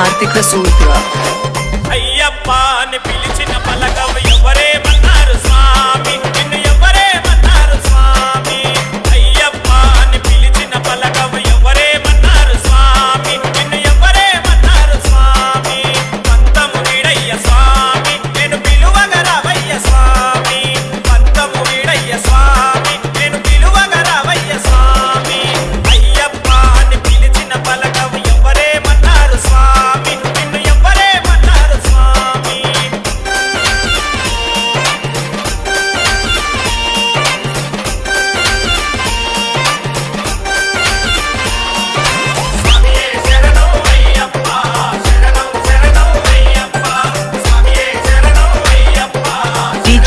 Kartika Sutra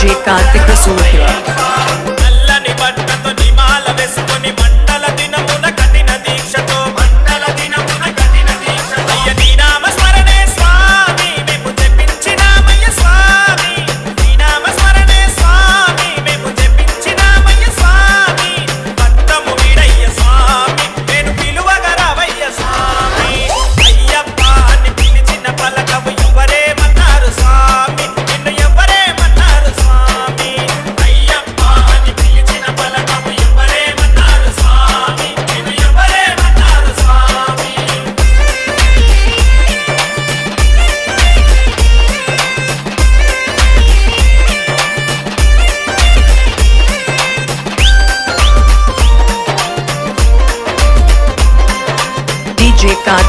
ji Kartik Surya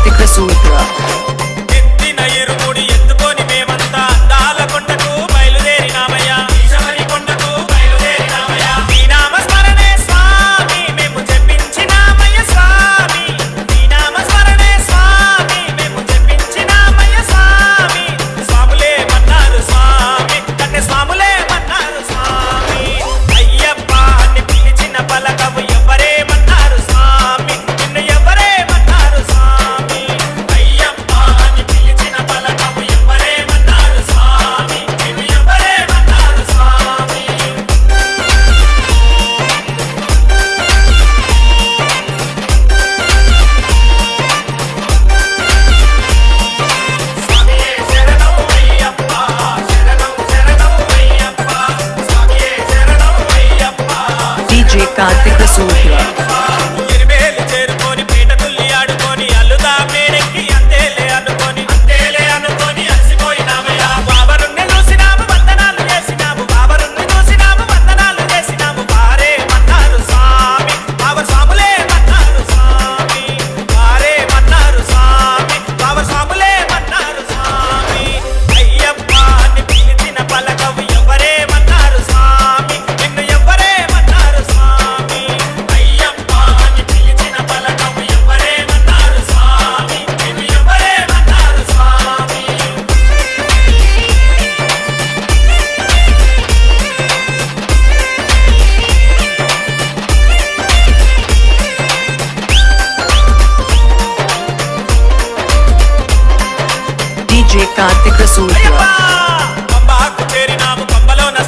the crystal with her. Kartik Rasool Karthika సూర్య పంబాకు చేరినాము పంబలోన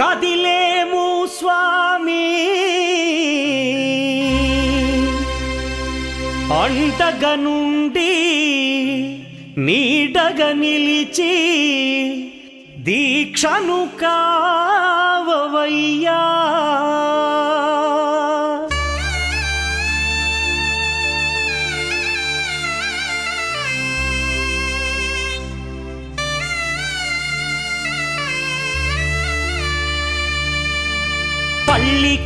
కదిలేము స్వామి. అంటగనుండి నీడగ నిలిచి దీక్షను కావయ్యా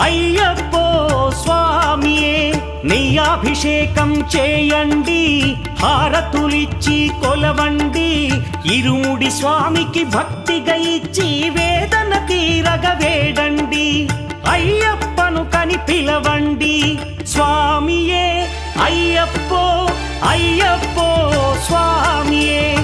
అయ్యప్పో స్వామియే నెయ్యాభిషేకం చేయండి హారతులిచ్చి కొలవండి. ఇరుముడి స్వామికి భక్తిగా ఇచ్చి వేదన తీరగ వేడండి. అయ్యప్పను కని పిలవండి. స్వామియే అయ్యప్పో అయ్యప్పో స్వామియే.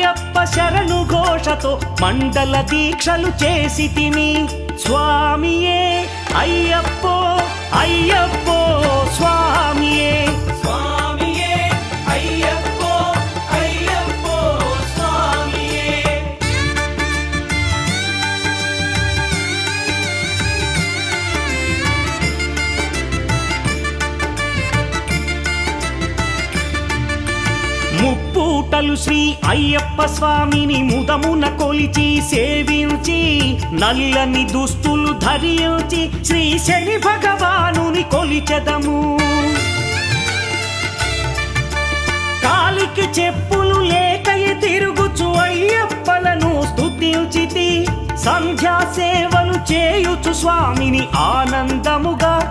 శరణు ఘోషతో మండల దీక్షలు చేసి తిని. స్వామియే అయ్యప్పో అయ్యప్పో స్వామియే. స్వామియే శ్రీ అయ్యప్ప స్వామిని ముదమున కొలిచి సేవించి నల్లని దుస్తులు ధరించి శ్రీ శని భగవానుని కొలిచెదము. కాలికి చెప్పులు లేకయ తిరుగుచు అయ్యప్పలను స్తుతించితి సంధ్యా సేవలు చేయుచు స్వామిని ఆనందముగా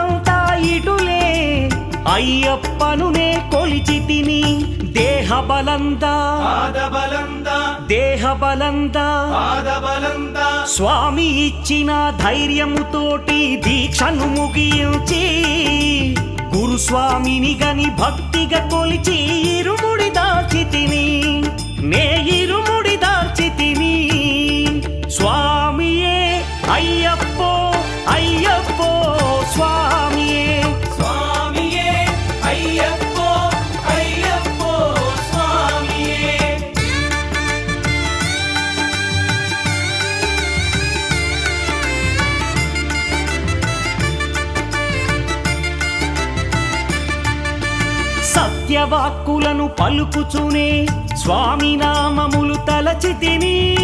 అయ్యప్పను నే కొలిచి తిని దేహ బలందా దేహ బలందా స్వామి ఇచ్చిన ధైర్యముతోటి దీక్షను ముగించి గురుస్వామిని గని భక్తిగా కొలిచి ఇరుముడి దాచి తిని నే ఇరుముడి దాచి తిని స్వామియే అయ్యప్పో అయ్యప్పో స్వామియే వాక్కులను పలుకుచునే స్వామి నామములు తలచి తిని.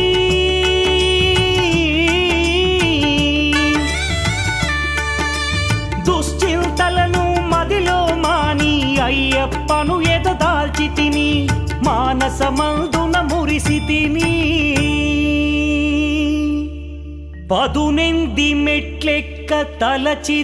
దుశ్చింతలను మదిలో మాని అయ్యప్పను ఎదదాల్చి తిని మానసమందున మురిసి తిని. పదునెంది మెట్లెక్క తలచి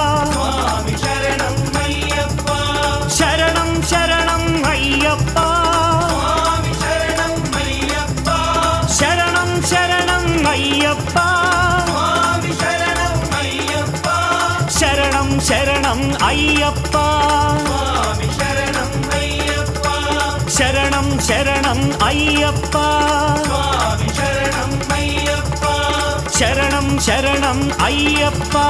ஐயப்பா. சரணம் சரணம் ஐயப்பா. சரணம் சரணம் ஐயப்பா.